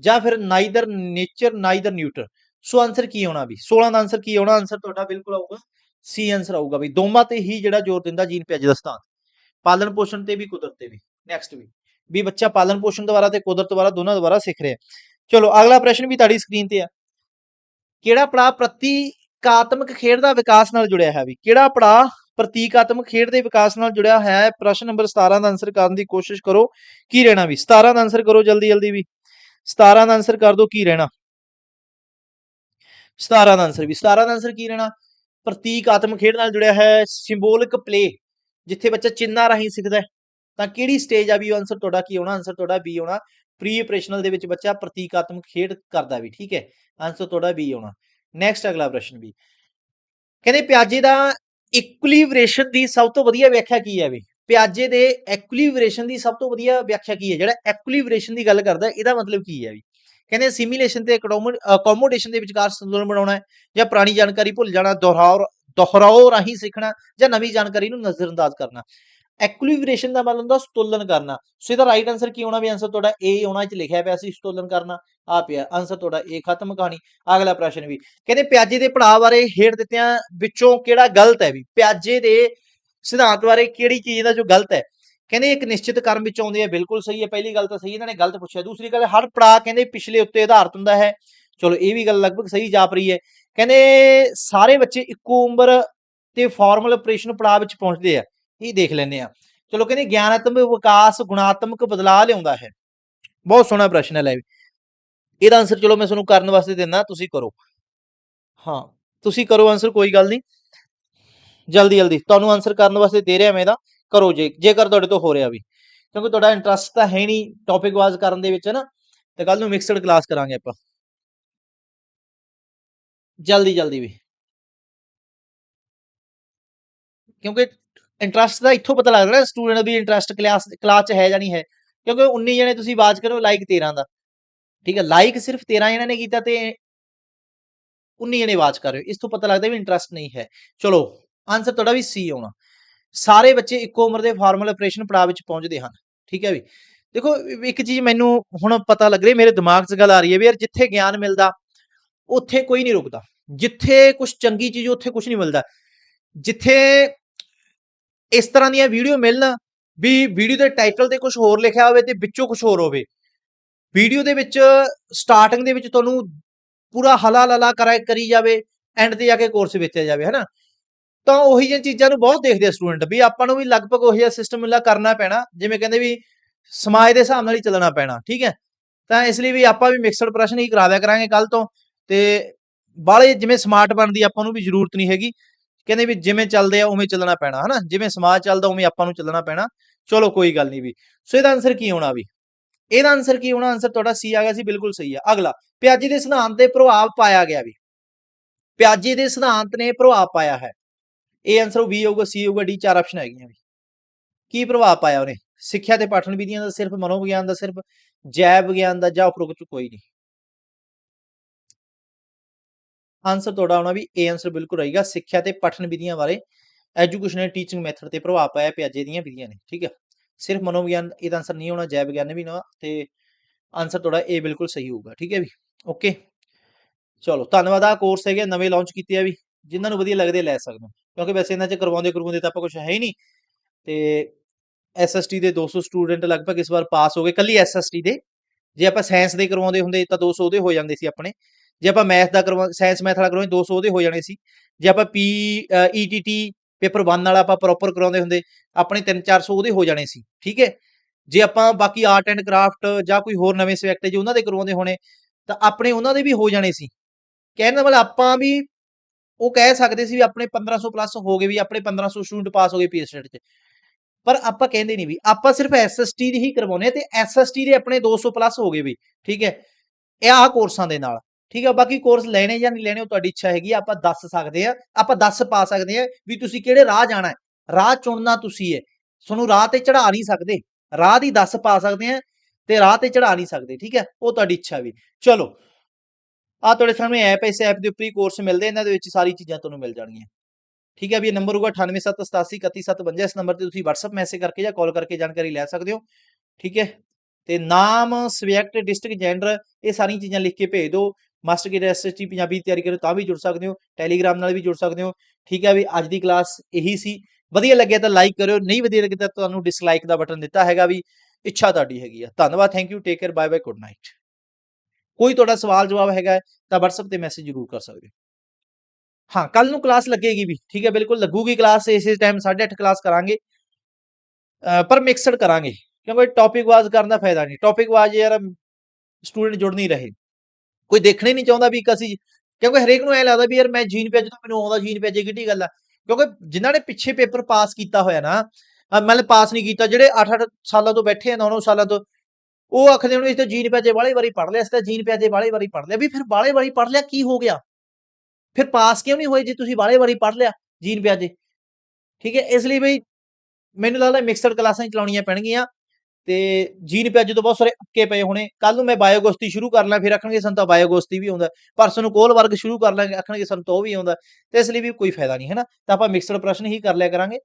ਜਾਂ ਫਿਰ neither nature neither neuter so answer ਕੀ ਆਉਣਾ ਵੀ 16 ਦਾ ਆਨਸਰ ਕੀ ਆਉਣਾ? ਆਨਸਰ ਤੁਹਾਡਾ ਬਿਲਕੁਲ ਆਊਗਾ ਸੀ ਆਨਸਰ ਆਊਗਾ ਵੀ ਦੋਵਾਂ ਤੇ ਹੀ ਜਿਹੜਾ ਜ਼ੋਰ ਦਿੰਦਾ ਜੀਨ ਪਿਆਜੇ ਦਾ ਸਿਧਾਂਤ। ਪਾਲਣ ਪੋਸ਼ਣ ਤੇ ਵੀ ਕੁਦਰਤ ਤੇ ਵੀ। ਨੈਕਸਟ ਵੀ। ਵੀ ਬੱਚਾ ਪਾਲਣ ਪੋਸ਼ਣ ਦੁਆਰਾ ਤੇ ਕੁਦਰਤ ਦੁਆਰਾ ਦੋਨਾਂ ਦੁਆਰਾ ਸਿੱਖ ਰਿਹਾ। ਚਲੋ, ਅਗਲਾ ਪ੍ਰਸ਼ਨ ਵੀ ਤੁਹਾਡੀ ਸਕਰੀਨ ਤੇ ਆ। ਕਿਹੜਾ ਪੜਾਅ ਪ੍ਰਤੀਕਾਤਮਕ ਖੇਡ ਦਾ ਵਿਕਾਸ ਨਾਲ ਜੁੜਿਆ ਹੈ ਵੀ ਕਿਹੜਾ ਪੜਾਅ ਪ੍ਰਤੀਕਾਤਮਕ ਖੇਡ ਦੇ ਵਿਕਾਸ ਨਾਲ ਜੁੜਿਆ ਹੈ। ਪ੍ਰਸ਼ਨ ਨੰਬਰ 17 ਦਾ ਆਨਸਰ ਕਰਨ ਦੀ ਕੋਸ਼ਿਸ਼ ਕਰੋ। ਕੀ ਰਹਿਣਾ ਵੀ? 17 ਦਾ ਆਨਸਰ ਕਰੋ ਜਲਦੀ ਜਲਦੀ ਵੀ। 17 ਦਾ ਆਨਸਰ ਕਰ ਦਿਓ ਕੀ ਰਹਿਣਾ। 17 ਦਾ ਆਨਸਰ ਵੀ। 17 ਦਾ ਆਨਸਰ ਕੀ ਰਹਿਣਾ? ਪ੍ਰਤੀਕਾਤਮਕ ਖੇਡ ਨਾਲ ਜੁੜਿਆ ਹੈ ਸਿੰਬੋਲਿਕ ਪਲੇ ਜਿੱਥੇ ਬੱਚਾ ਚਿੰਨ੍ਹਾਂ ਰਾਹੀਂ ਸਿੱਖਦਾ ਹੈ। ਤਾਂ ਕਿਹੜੀ ਸਟੇਜ ਆ ਵੀ ਆਨਸਰ ਤੁਹਾਡਾ ਕੀ ਆਉਣਾ? ਆਨਸਰ ਤੁਹਾਡਾ ਬੀ ਆਉਣਾ। ਪ੍ਰੀ ਆਪਰੇਸ਼ਨਲ ਦੇ ਵਿੱਚ ਬੱਚਾ ਪ੍ਰਤੀਕਾਤਮਕ ਖੇਡ ਕਰਦਾ ਵੀ, ਠੀਕ ਹੈ। ਆਨਸਰ ਤੁਹਾਡਾ ਬੀ ਆਉਣਾ। ਨੈਕਸਟ ਅਗਲਾ ਪ੍ਰਸ਼ਨ ਵੀ। ਕਹਿੰਦੇ ਪਿਆਜੇ ਦਾ ਇਕੁਲੀਬ੍ਰੇਸ਼ਨ ਦੀ ਸਭ ਤੋਂ ਵਧੀਆ ਵਿਆਖਿਆ ਕੀ ਹੈ ਵੀ? ਪਿਆਜੇ ਦੇ ਇਕੁਲੀਬ੍ਰੇਸ਼ਨ ਦੀ ਸਭ ਤੋਂ ਵਧੀਆ ਵਿਆਖਿਆ ਕੀ ਹੈ? ਜਿਹੜਾ ਇਕੁਲੀਬ੍ਰੇਸ਼ਨ ਦੀ ਗੱਲ ਕਰਦਾ, ਇਹਦਾ ਮਤਲਬ ਕੀ ਹੈ ਵੀ? ਕਹਿੰਦੇ ਸਿਮੂਲੇਸ਼ਨ ਤੇ ਅਕੋਮੋਡੇਸ਼ਨ ਦੇ ਵਿਚਕਾਰ ਸੰਤੁਲਨ ਬਣਾਉਣਾ ਹੈ ਜਾਂ ਪੁਰਾਣੀ ਜਾਣਕਾਰੀ ਭੁੱਲ ਜਾਣਾ, ਦੁਹਰਾਓ ਦੁਹਰਾਓ ਰਾਹੀਂ ਸਿੱਖਣਾ ਜਾਂ ਨਵੀਂ ਜਾਣਕਾਰੀ ਨੂੰ ਨਜ਼ਰਅੰਦਾਜ਼ ਕਰਨਾ। ਇਕੁਲੀਬ੍ਰੇਸ਼ਨ ਦਾ ਮਤਲਬ ਹੁੰਦਾ ਸੰਤੁਲਨ ਕਰਨਾ। ਸੋ ਇਹਦਾ ਰਾਈਟ ਆਨਸਰ ਕੀ ਹੋਣਾ ਵੀ ਆਨਸਰ ਤੁਹਾਡਾ ਏ ਆਉਣਾ ਚ ਲਿਖਿਆ ਪਿਆ ਸੀ ਸੰਤੁਲਨ ਕਰਨਾ। ਆ ਪਿਆ ਆਨਸਰ ਤੁਹਾਡਾ ਏ ਖਤਮ ਕਹਾਣੀ। ਅਗਲਾ ਪ੍ਰਸ਼ਨ ਵੀ, ਕਹਿੰਦੇ ਪਿਆਜੇ ਦੇ ਪੜਾਅ ਬਾਰੇ ਹੇਠ ਦਿੱਤਿਆਂ ਵਿੱਚੋਂ ਕਿਹੜਾ ਗਲਤ ਹੈ ਵੀ? ਪਿਆਜੇ ਦੇ ਸਿਧਾਂਤ ਬਾਰੇ ਕਿਹੜੀ ਚੀਜ਼ ਦਾ ਜੋ ਗਲਤ ਹੈ? ਕਹਿੰਦੇ ਇੱਕ ਨਿਸ਼ਚਿਤ ਕਰਮ ਵਿੱਚ ਆਉਂਦੀ ਹੈ ਬਿਲਕੁਲ ਸਹੀ ਹੈ, ਪਹਿਲੀ ਗੱਲ ਤਾਂ ਸਹੀ ਇਹਨਾਂ ਨੇ ਗਲਤ ਪੁੱਛਿਆ। ਦੂਸਰੀ ਗੱਲ, ਹਰ ਪੜਾਅ ਕਹਿੰਦੇ ਪਿਛਲੇ ਉੱਤੇ ਆਧਾਰਿਤ ਹੁੰਦਾ ਹੈ। ਚਲੋ ਇਹ ਵੀ ਗੱਲ ਲਗਭਗ ਸਹੀ ਜਾਪ ਰਹੀ ਹੈ। ਕਹਿੰਦੇ ਸਾਰੇ ਬੱਚੇ ਇੱਕੋ ਉਮਰ ਤੇ ਫਾਰਮਲ ਆਪਰੇਸ਼ਨ ਪੜਾਅ ਵਿੱਚ ਪਹੁੰਚਦੇ ਆ। ਹੀ ਦੇਖ ਲੈਂਦੇ ਆ ਚਲੋ ਕਹਿੰਦੇ ਗਿਆਨਾਤਮਕ ਵਿਕਾਸ ਗੁਣਾਤਮਕ ਬਦਲਾਅ ਲਿਆਉਂਦਾ ਹੈ। ਬਹੁਤ ਸੋਹਣਾ ਪ੍ਰਸ਼ਨ ਹੈ ਲੈ ਵੀ ਇਹਦਾ ਆਨਸਰ ਚਲੋ ਮੈਂ ਤੁਹਾਨੂੰ ਕਰਨ ਵਾਸਤੇ ਦਿੰਦਾ, ਤੁਸੀਂ ਕਰੋ। ਹਾਂ, ਤੁਸੀਂ ਕਰੋ ਆਨਸਰ ਕੋਈ ਗੱਲ ਨਹੀਂ। ਜਲਦੀ ਜਲਦੀ। ਤੁਹਾਨੂੰ ਆਨਸਰ ਕਰਨ ਵਾਸਤੇ ਦੇ ਰਿਹਾ ਮੈਂ ਇਹਦਾ। ਕਰੋ ਜੇ, ਜੇਕਰ ਤੁਹਾਡੇ ਤੋਂ ਹੋ ਰਿਹਾ ਵੀ। ਕਿਉਂਕਿ ਤੁਹਾਡਾ ਇੰਟਰਸਟ ਤਾਂ ਹੈ ਨਹੀਂ ਟੌਪਿਕ ਵਾਈਜ਼ ਕਰਨ ਦੇ ਵਿੱਚ ਨਾ। ਤੇ ਕੱਲ ਨੂੰ ਮਿਕਸਡ ਕਲਾਸ ਕਰਾਂਗੇ ਆਪਾਂ। ਜਲਦੀ ਜਲਦੀ ਵੀ। ਕਿਉਂਕਿ ਇੰਟਰਸਟ ਦਾ ਇੱਥੋਂ ਪਤਾ ਲੱਗਦਾ ਨਾ ਸਟੂਡੈਂਟ ਵੀ ਇੰਟਰਸਟ ਕਲਾਸ ਕਲਾਸ 'ਚ ਹੈ ਜਾਂ ਨਹੀਂ ਹੈ, ਕਿਉਂਕਿ 19 ਜਣੇ ਤੁਸੀਂ ਵਾਚ ਕਰੋ ਲਾਈਕ 13 ਦਾ। ਠੀਕ ਹੈ ਲਾਈਕ ਸਿਰਫ 13 ਜਣਿਆਂ ਨੇ ਕੀਤਾ ਤੇ 19 ਜਣੇ ਆਵਾਜ਼ ਕਰ ਰਹੇ ਹੋ। ਇਸ ਤੋਂ ਪਤਾ ਲੱਗਦਾ ਵੀ ਇੰਟਰਸਟ ਨਹੀਂ ਹੈ। ਚਲੋ ਆਨਸਰ ਤੁਹਾਡਾ ਵੀ ਸੀ ਆਉਣਾ। ਸਾਰੇ ਬੱਚੇ ਇੱਕੋ ਉਮਰ ਦੇ ਫਾਰਮਲ ਆਪਰੇਸ਼ਨ ਪੜਾਅ ਵਿੱਚ ਪਹੁੰਚਦੇ ਹਨ। ਠੀਕ ਹੈ ਵੀ? ਦੇਖੋ, ਇੱਕ ਚੀਜ਼ ਮੈਨੂੰ ਹੁਣ ਪਤਾ ਲੱਗ ਰਹੀ, ਮੇਰੇ ਦਿਮਾਗ 'ਚ ਗੱਲ ਆ ਰਹੀ ਹੈ ਵੀ ਯਾਰ ਜਿੱਥੇ ਗਿਆਨ ਮਿਲਦਾ, ਉੱਥੇ ਕੋਈ ਨਹੀਂ ਰੁਕਦਾ। ਜਿੱਥੇ ਕੁਝ ਚੰਗੀ ਚੀਜ਼, ਉੱਥੇ ਕੁਝ ਨਹੀਂ ਮਿਲਦਾ। ਜਿੱਥੇ ਇਸ ਤਰ੍ਹਾਂ ਦੀਆਂ ਵੀਡੀਓ ਮਿਲਣ ਵੀ ਵੀਡੀਓ ਦੇ ਟਾਈਟਲ ਤੇ ਕੁਝ ਹੋਰ ਲਿਖਿਆ ਹੋਵੇ ਤੇ ਵਿੱਚੋਂ ਕੁਝ ਹੋਰ ਹੋਵੇ। ਵੀਡੀਓ ਦੇ ਵਿੱਚ ਸਟਾਰਟਿੰਗ ਦੇ ਵਿੱਚ ਤੁਹਾਨੂੰ ਪੂਰਾ ਹਲਾ ਲਲਾ ਕਰਾ ਕਰੀ ਜਾਵੇ ਐਂਡ ਤੇ ਜਾ ਕੇ ਕੋਰਸ ਵੇਚਿਆ ਜਾਵੇ, ਹਨਾ? ਤਾਂ ਉਹੀ ਜਿਹੀਆਂ ਚੀਜ਼ਾਂ ਨੂੰ ਬਹੁਤ ਦੇਖਦੇ ਆ ਸਟੂਡੈਂਟ ਵੀ ਆਪਾਂ ਨੂੰ ਵੀ ਲਗਭਗ ਉਹੀ ਜਿਹਾ ਸਿਸਟਮ ਮਿਲਾ ਕਰਨਾ ਪੈਣਾ, ਜਿਵੇਂ ਕਹਿੰਦੇ ਵੀ ਸਮਾਜ ਦੇ ਹਿਸਾਬ ਨਾਲ ਹੀ ਚੱਲਣਾ ਪੈਣਾ, ਠੀਕ ਹੈ? ਤਾਂ ਇਸ ਲਈ ਵੀ ਆਪਾਂ ਵੀ ਮਿਕਸਡ ਪ੍ਰਸ਼ਨ ਹੀ ਕਰਾਵਿਆ ਕਰਾਂਗੇ ਕੱਲ ਤੋਂ ਤੇ ਬਾਲੇ ਜਿਵੇਂ ਸਮਾਰਟ ਬਣਦੀ ਆਪਾਂ ਨੂੰ ਵੀ ਜ਼ਰੂਰਤ ਨਹੀਂ ਹੈਗੀ। ਕਹਿੰਦੇ ਵੀ ਜਿਵੇਂ ਚੱਲਦੇ ਆ ਉਵੇਂ ਚੱਲਣਾ ਪੈਣਾ, ਹਨਾ? ਜਿਵੇਂ ਸਮਾਜ ਚੱਲਦਾ ਉਵੇਂ ਆਪਾਂ ਨੂੰ ਚੱਲਣਾ ਪੈਣਾ। ਚਲੋ ਕੋਈ ਗੱਲ ਨਹੀਂ ਵੀ। ਸੋ ਇਹਦਾ ਆਨਸਰ ਕੀ ਹੋਣਾ ਵੀ? ਇਹਦਾ ਆਨਸਰ ਕੀ ਹੋਣਾ? ਆਨਸਰ ਤੁਹਾਡਾ ਸੀ ਆ ਗਿਆ ਸੀ, ਬਿਲਕੁਲ ਸਹੀ ਆ। ਅਗਲਾ, ਪਿਆਜੀ ਦੇ ਸਿਧਾਂਤ ਤੇ ਪ੍ਰਭਾਵ ਪਾਇਆ ਗਿਆ ਵੀ। ਪਿਆਜੀ ਦੇ ਸਿਧਾਂਤ ਨੇ ਪ੍ਰਭਾਵ ਪਾਇਆ ਹੈ। ਇਹ ਆਨਸਰ ਵੀ ਹੋਊਗਾ ਸੀ ਹੋਊਗਾ ਡੀ ਚਾਰ ਆਪਸ਼ਨ ਹੈਗੀਆਂ ਵੀ। ਕੀ ਪ੍ਰਭਾਵ ਪਾਇਆ ਉਹਨੇ? ਸਿੱਖਿਆ ਤੇ ਪਠਨ ਵਿਧੀਆਂ ਦਾ ਸਿਰਫ, ਮਨੋਵਿਗਿਆਨ ਦਾ ਸਿਰਫ, ਜੈਵ ਵਿਗਿਆਨ ਦਾ ਜਾਂ ਉਪਰੋਕਤ ਕੋਈ ਨਹੀਂ। ਆਨਸਰ ਤੁਹਾਡਾ ਆਉਣਾ ਵੀ ਇਹ ਆਨਸਰ ਬਿਲਕੁਲ ਰਹੇਗਾ। ਸਿੱਖਿਆ ਤੇ ਪਠਨ ਵਿਧੀਆਂ ਬਾਰੇ ਐਜੂਕੇਸ਼ਨਲ ਟੀਚਿੰਗ ਮੈਥਡ ਤੇ ਪ੍ਰਭਾਵ ਪਾਇਆ ਪਿਆਜੇ ਦੀਆਂ ਵਿਧੀਆਂ ਨੇ, ਠੀਕ ਹੈ ਸਿਰਫ ਮਨੋਵਿਗਿਆਨ, ਇਹਦਾ ਆਨਸਰ ਨਹੀਂ ਹੋਣਾ, ਜੈਵ ਵਿਗਿਆਨ ਵੀ ਨਾ, ਤੇ ਆਨਸਰ ਤੁਹਾਡਾ ਇਹ ਬਿਲਕੁਲ ਸਹੀ ਹੋਊਗਾ, ਠੀਕ ਹੈ ਵੀ? ਓਕੇ ਚਲੋ, ਧੰਨਵਾਦ ਆ ਕੋਰਸ ਹੈਗੇ ਨਵੇਂ ਲਾਂਚ ਕੀਤੇ ਆ ਵੀ, ਜਿਨ੍ਹਾਂ ਨੂੰ ਵਧੀਆ ਲੱਗਦੇ ਲੈ ਸਕਦੇ ਹੋ, ਕਿਉਂਕਿ ਵੈਸੇ ਇਹਨਾਂ 'ਚ ਕਰਵਾਉਂਦੇ ਕਰਵਾਉਂਦੇ ਤਾਂ ਆਪਾਂ ਕੁਝ ਹੈ ਹੀ ਨਹੀਂ। ਤੇ ਐਸਐਸਟੀ ਦੇ 200 ਸਟੂਡੈਂਟ ਲਗਭਗ ਇਸ ਵਾਰ ਪਾਸ ਹੋ ਗਏ, ਕੱਲੀ ਐਸਐਸਟੀ ਦੇ। ਜੇ ਆਪਾਂ ਸਾਇੰਸ ਦੇ ਕਰਵਾਉਂਦੇ ਹੁੰਦੇ ਤਾਂ 200 ਉਹਦੇ ਹੋ ਜਾਂਦੇ ਸੀ ਆਪਣੇ। ਜੇ ਆਪਾਂ ਮੈਥ ਦਾ ਕਰਵਾ ਸਾਇੰਸ ਮੈਥ ਵਾਲਾ ਕਰਵਾਉਂਦੇ 200 ਉਹਦੇ ਹੋ ਜਾਣੇ ਸੀ। ਜੇ ਆਪਾਂ ਪੀ ਈਟੀਟੀ ਪੇਪਰ 1 ਵਾਲਾ ਆਪਾਂ ਪ੍ਰੋਪਰ ਕਰਾਉਂਦੇ ਹੁੰਦੇ, ਆਪਣੇ 3-400 ਉਹਦੇ ਹੋ ਜਾਣੇ ਸੀ, ਠੀਕ ਹੈ? ਜੇ ਆਪਾਂ ਬਾਕੀ ਆਰਟ ਐਂਡ ਕਰਾਫਟ ਜਾਂ ਕੋਈ ਹੋਰ ਨਵੇਂ ਸਬਜੈਕਟ ਜੇ ਉਹਨਾਂ ਦੇ ਕਰਵਾਉਂਦੇ ਹੋਣੇ, ਤਾਂ ਆਪਣੇ ਉਹਨਾਂ ਦੇ ਵੀ ਹੋ ਜਾਣੇ ਸੀ। ਕਹਿਣ ਦਾ ਮਤਲਬ ਆਪਾਂ ਵੀ ਉਹ ਕਹਿ ਸਕਦੇ ਸੀ ਵੀ ਆਪਣੇ 1500 ਪਲੱਸ ਹੋ ਗਏ ਵੀ ਆਪਣੇ 1500 ਸਟੂਡੈਂਟ ਪਾਸ ਹੋ ਗਏ ਪੀਐਸਟੇਟ 'ਚ। ਪਰ ਆਪਾਂ ਕਹਿੰਦੇ ਨਹੀਂ ਵੀ, ਆਪਾਂ ਸਿਰਫ ਐਸਐਸਟੀ ਦੀ ਹੀ ਕਰਵਾਉਨੇ ਤੇ ਐਸਐਸਟੀ ਦੇ ਆਪਣੇ 200 ਪਲੱਸ ਹੋ ਗਏ ਵੀ, ਠੀਕ ਹੈ? ਇਹ ਆਹ ਕੋਰਸਾਂ ਦੇ ਨਾਲ। ਠੀਕ ਹੈ ਬਾਕੀ ਕੋਰਸ ਲੈਣੇ ਜਾਂ ਨਹੀਂ ਲੈਣੇ ਉਹ ਤੁਹਾਡੀ ਇੱਛਾ ਹੈਗੀ ਆ, ਆਪਾਂ ਦੱਸ ਸਕਦੇ ਆ ਆਪਾਂ ਦੱਸ ਪਾ ਸਕਦੇ ਆ ਵੀ ਤੁਸੀਂ ਕਿਹੜੇ ਰਾਹ ਜਾਣਾ ਹੈ। ਰਾਹ ਚੁਣਨਾ ਤੁਸੀਂ ਹੈ। ਤੁਹਾਨੂੰ ਰਾਹ ਤੇ ਚੜਾ ਨਹੀਂ ਸਕਦੇ। ਰਾਹ ਦੀ ਦੱਸ ਪਾ ਸਕਦੇ ਆ ਤੇ ਰਾਹ ਤੇ ਚੜਾ ਨਹੀਂ ਸਕਦੇ ਠੀਕ ਹੈ ਉਹ ਤੁਹਾਡੀ ਇੱਛਾ ਵੀ। ਚਲੋ ਆ ਤੁਹਾਡੇ ਸਾਹਮਣੇ ਐਪ ਹੈ ਇਸ ਐਪ ਦੇ ਉੱਪਰ ਹੀ ਕੋਰਸ ਮਿਲਦੇ ਇਹਨਾਂ ਦੇ ਵਿੱਚ ਸਾਰੀ ਚੀਜ਼ਾਂ ਤੁਹਾਨੂੰ ਮਿਲ ਜਾਣਗੀਆਂ। ਠੀਕ ਹੈ ਵੀ ਇਹ ਨੰਬਰ ਹੋਊਗਾ 9878831752 ਇਸ ਨੰਬਰ ਤੇ ਤੁਸੀਂ WhatsApp ਮੈਸੇਜ ਕਰਕੇ ਜਾਂ ਕਾਲ ਕਰਕੇ ਜਾਣਕਾਰੀ ਲੈ ਸਕਦੇ ਹੋ। ਠੀਕ ਹੈ ਤੇ ਨਾਮ ਸਬਜੈਕਟ ਡਿਸਟ੍ਰਿਕਟ ਜੈਂਡਰ ਇਹ ਸਾਰੀਆਂ ਚੀਜ਼ਾਂ ਲਿਖ ਕੇ ਭੇਜ ਦਿਓ। ਮਾਸਟਰ ਕੀ ਐਸਐਸਟੀ ਪੰਜਾਬੀ ਦੀ ਤਿਆਰੀ ਕਰੋ ਤਾਂ ਵੀ ਜੁੜ ਸਕਦੇ ਹੋ, ਟੈਲੀਗ੍ਰਾਮ ਨਾਲ ਵੀ ਜੁੜ ਸਕਦੇ ਹੋ। ਠੀਕ ਹੈ ਵੀ ਅੱਜ ਦੀ ਕਲਾਸ ਇਹੀ ਸੀ। ਵਧੀਆ ਲੱਗਿਆ ਤਾਂ ਲਾਈਕ ਕਰਿਓ, ਨਹੀਂ ਵਧੀਆ ਲੱਗਿਆ ਤਾਂ ਤੁਹਾਨੂੰ ਡਿਸਲਾਈਕ ਦਾ ਬਟਨ ਦਿੱਤਾ ਹੈਗਾ ਵੀ ਇੱਛਾ ਤੁਹਾਡੀ ਹੈਗੀ ਆ। ਧੰਨਵਾਦ thank you take care bye bye good night ਕੋਈ ਤੁਹਾਡਾ ਸਵਾਲ ਜਵਾਬ ਹੈਗਾ ਤਾਂ WhatsApp ਤੇ ਮੈਸੇਜ ਜ਼ਰੂਰ ਕਰ ਸਕਦੇ ਹੋ। ਹਾਂ ਕੱਲ ਨੂੰ ਕਲਾਸ ਲੱਗੇਗੀ ਵੀ, ਠੀਕ ਹੈ, ਬਿਲਕੁਲ ਲੱਗੂਗੀ ਕਲਾਸ, ਇਸੇ ਟਾਈਮ 8:30 ਕਲਾਸ ਕਰਾਂਗੇ। ਪਰ ਮਿਕਸਡ ਕਰਾਂਗੇ, ਕਿਉਂਕਿ ਟੌਪਿਕ ਵਾਜ਼ ਕਰਨ ਦਾ ਫਾਇਦਾ ਨਹੀਂ। ਟੌਪਿਕ ਵਾਜ ਯਾਰ ਸਟੂਡੈਂਟ ਜੁੜ ਨਹੀਂ ਰਹੇ। ਕੋਈ ਦੇਖਣਾ ਹੀ ਨਹੀਂ ਚਾਹੁੰਦਾ ਵੀ ਅਸੀਂ ਕਿਉਂਕਿ ਹਰੇਕ ਨੂੰ ਐ ਲੱਗਦਾ ਵੀ ਯਾਰ ਮੈਂ ਜੀਨ ਪੇਜ ਤੋਂ ਮੈਨੂੰ ਆਉਂਦਾ ਜੀਨ ਪੇਜ ਕਿੱਡੀ ਗੱਲ ਆ। ਕਿਉਂਕਿ ਜਿਨ੍ਹਾਂ ਨੇ ਪਿੱਛੇ ਪੇਪਰ ਪਾਸ ਕੀਤਾ ਹੋਇਆ ਨਾ ਮਤਲਬ ਪਾਸ ਨਹੀਂ ਕੀਤਾ, ਜਿਹੜੇ 8-8 ਸਾਲਾਂ ਤੋਂ ਬੈਠੇ ਆ 9-9 ਸਾਲਾਂ ਤੋਂ, ਉਹ ਆਖਦੇ ਹੁਣ ਇਸ ਤੇ ਜੀਨ ਪਿਆਜੇ ਵਾਲੇ ਵਾਰੀ ਪੜ ਲਿਆ ਇਸ ਤੇ ਜੀਨ ਪਿਆਜੇ ਵਾਲੇ ਵਾਰੀ ਪੜ ਲਿਆ। ਵੀ ਫਿਰ ਵਾਲੇ ਵਾਰੀ ਪੜ ਲਿਆ ਕੀ ਹੋ ਗਿਆ? ਫਿਰ ਪਾਸ ਕਿਉਂ ਨਹੀਂ ਹੋਏ ਜੇ ਤੁਸੀਂ ਵਾਲੇ ਵਾਰੀ ਪੜ ਲਿਆ ਜੀਨ ਪਿਆਜੇ ਠੀਕ ਹੈ, ਇਸ ਲਈ ਬਈ ਮੈਨੂੰ ਲੱਗਦਾ ਮਿਕਸਡ ਕਲਾਸਾਂ ਹੀ ਚਲਾਉਣੀਆਂ ਪੈਣਗੀਆਂ। ਤੇ ਜੀਨ ਪਿਆਜੇ ਤੋਂ ਬਹੁਤ ਸਾਰੇ ਅੱਕੇ ਪਏ ਹੋਣੇ। ਕੱਲ ਨੂੰ ਮੈਂ ਬਾਇਓਗੋਸਤੀ ਸ਼ੁਰੂ ਕਰ ਲਾਂ, ਫਿਰ ਆਖਣਗੇ ਸਾਨੂੰ ਤਾਂ ਬਾਇਓਗੋਸਤੀ ਵੀ ਆਉਂਦਾ। ਪਰਸੋਂ ਨੂੰ ਕੋਲ ਵਰਗ ਸ਼ੁਰੂ ਕਰ ਲਾਂਗੇ, ਆਖਣਗੇ ਸਾਨੂੰ ਤਾਂ ਉਹ ਵੀ ਆਉਂਦਾ। ਤੇ ਇਸ ਲਈ ਵੀ ਕੋਈ ਫਾਇਦਾ ਨਹੀਂ, ਹੈ ਨਾ? ਤਾਂ ਆਪਾਂ ਮਿਕਸਡ ਪ੍ਰਸ਼ਨ ਹੀ ਕਰ ਲਿਆ ਕਰਾਂਗੇ।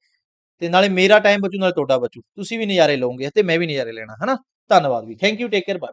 ਤੇ ਨਾਲੇ ਮੇਰਾ ਟਾਈਮ ਬਚੂ, ਨਾਲੇ ਤੁਹਾਡਾ ਬਚੂ। ਤੁਸੀਂ ਵੀ ਨਜ਼ਾਰੇ ਲਓਗੇ ਤੇ ਮੈਂ ਵੀ ਨਜ਼ਾਰੇ ਲੈਣਾ, ਹੈ ਨਾ? ਧੰਨਵਾਦ ਵੀ। Thank you take care bye